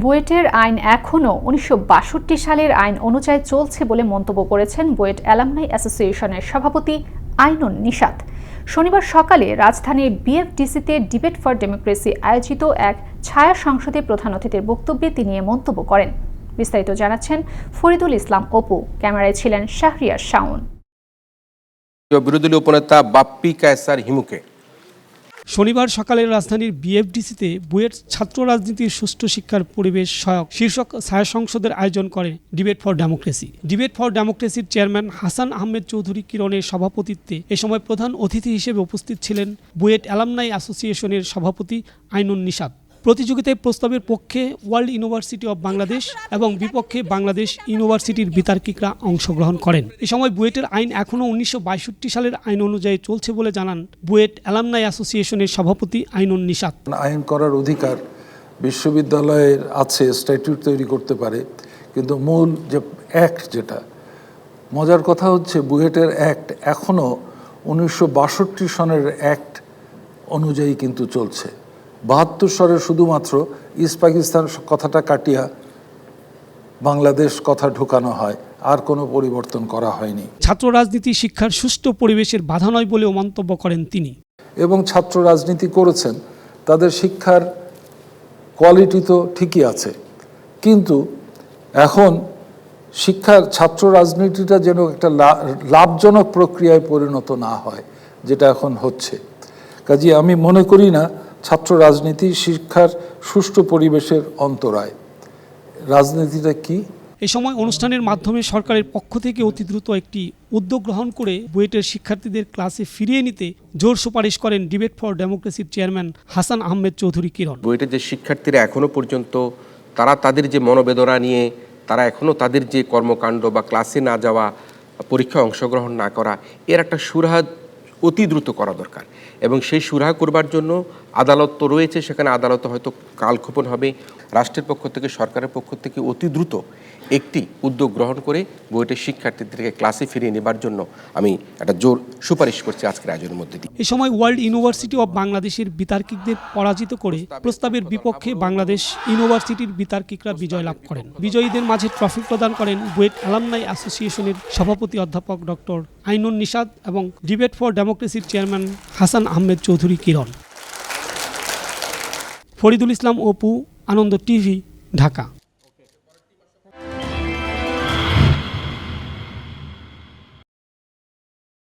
বুয়েটের আইন এখনও উনিশশো বাষট্টি সালের আইন অনুযায়ী চলছে বলে মন্তব্য করেছেন বুয়েট অ্যালামনাই অ্যাসোসিয়েশনের সভাপতি আইনুন নিশাত। শনিবার সকালে রাজধানীর বিএফডিসিতে ডিবেট ফর ডেমোক্রেসি আয়োজিত এক ছায়া সংসদে প্রধান অতিথির বক্তব্যে তিনি এ মন্তব্য করেন। বিস্তারিত জানাচ্ছেন ফরিদুল ইসলাম অপু। ক্যামেরায় ছিলেন শাহরিয়ার শাওন। বিরোধী উপনেতা বাপ্পি কায়সার হিমুকে শনিবার সকালে রাজধানীর বিএফডিসিতে বুয়েট ছাত্র রাজনীতির সুষ্ঠু শিক্ষার পরিবেশ সহায়ক শীর্ষক ছায়া সংসদের আয়োজন করে debate for democracy. Debate for ডেমোক্রেসির chairman Hasan Ahmed Chowdhury কিরণের সভাপতিত্বে এ সময় প্রধান অতিথি হিসেবে উপস্থিত ছিলেন বুয়েট অ্যালামনাই অ্যাসোসিয়েশনের সভাপতি আইনুন নিশাদ প্রতিযোগিতায় প্রস্তাবের পক্ষে ওয়ার্ল্ড ইউনিভার্সিটি অব বাংলাদেশ এবং বিপক্ষে বাংলাদেশ ইউনিভার্সিটির বিতার্কিকরা অংশগ্রহণ করেন। এ সময় বুয়েটের আইন এখনও উনিশশো বাষট্টি সালের আইন অনুযায়ী চলছে বলে জানান বুয়েট অ্যালামনাই অ্যাসোসিয়েশনের সভাপতি আইনুন নিশাত। আইন করার অধিকার বিশ্ববিদ্যালয়ের আছে স্ট্যাটিউট তৈরি করতে পারে, কিন্তু মূল যে অ্যাক্ট যেটা, মজার কথা হচ্ছে বুয়েটের অ্যাক্ট এখনও উনিশশো বাষট্টি সনের অ্যাক্ট অনুযায়ী কিন্তু চলছে। বাহাত্তর সনের শুধুমাত্র ইস্ট পাকিস্তান কথাটা কাটিয়া বাংলাদেশ কথা ঢোকানো হয় আর কোনো পরিবর্তন করা হয়নি। ছাত্র রাজনীতি শিক্ষার সুষ্ঠু পরিবেশের বাধা নয় বলেও মন্তব্য করেন তিনি। এবং ছাত্র রাজনীতি করেছেন তাদের শিক্ষার কোয়ালিটি তো ঠিকই আছে। কিন্তু এখন শিক্ষার ছাত্র রাজনীতিটা যেন একটা লাভজনক প্রক্রিয়ায় পরিণত না হয় যেটা এখন হচ্ছে। কাজে আমি মনে করি না ছাত্র রাজনীতি শিক্ষার সুষ্ঠু পরিবেশের অন্তরায়। রাজনীতিটা কি? এ সময় অনুষ্ঠানের মাধ্যমে সরকারের পক্ষ থেকে অতি দ্রুত একটি উদ্যোগ গ্রহণ করে বুয়েটের শিক্ষার্থীদের ক্লাসে ফিরিয়ে নিতে জোর সুপারিশ করেন ডিবেট ফর ডেমোক্রেসির চেয়ারম্যান হাসান আহমেদ চৌধুরী কিরণ। বুয়েটের যে শিক্ষার্থীরা এখনও পর্যন্ত তারা তাদের যে মনোবেদনা নিয়ে তারা এখনও তাদের যে কর্মকাণ্ড বা ক্লাসে না যাওয়া পরীক্ষায় অংশগ্রহণ না করা এর একটা সুরাহা অতি দ্রুত করা দরকার। এবং সেই সুরাহা করবার জন্য আদালত তো রয়েছে, সেখানে আদালত হয়তো কালক্ষেপণ হবে। রাষ্ট্রের পক্ষ থেকে, সরকারের পক্ষ থেকে অতি দ্রুত একটি উদ্যোগ গ্রহণ করে বুয়েটের শিক্ষার্থীদেরকে ক্লাসে ফিরিয়ে নেবার জন্য আমি একটা জোর সুপারিশ করছি আজকের আয়োজনের মধ্যে দিয়ে। এ সময় ওয়ার্ল্ড ইউনিভার্সিটি অব বাংলাদেশের বিতার্কিকদের পরাজিত করে প্রস্তাবের বিপক্ষে বাংলাদেশ ইউনিভার্সিটির বিতার্কিকরা বিজয় লাভ করেন। বিজয়ীদের মাঝে ট্রফি প্রদান করেন বুয়েট অ্যালামনাই অ্যাসোসিয়েশনের সভাপতি অধ্যাপক ডক্টর আইনুন নিষাদ এবং ডিবেট ফর ডেমোক্রেসির চেয়ারম্যান হাসান আহমেদ চৌধুরী কিরণ। ফরিদুল ইসলাম অপু, আনন্দ টিভি, ঢাকা।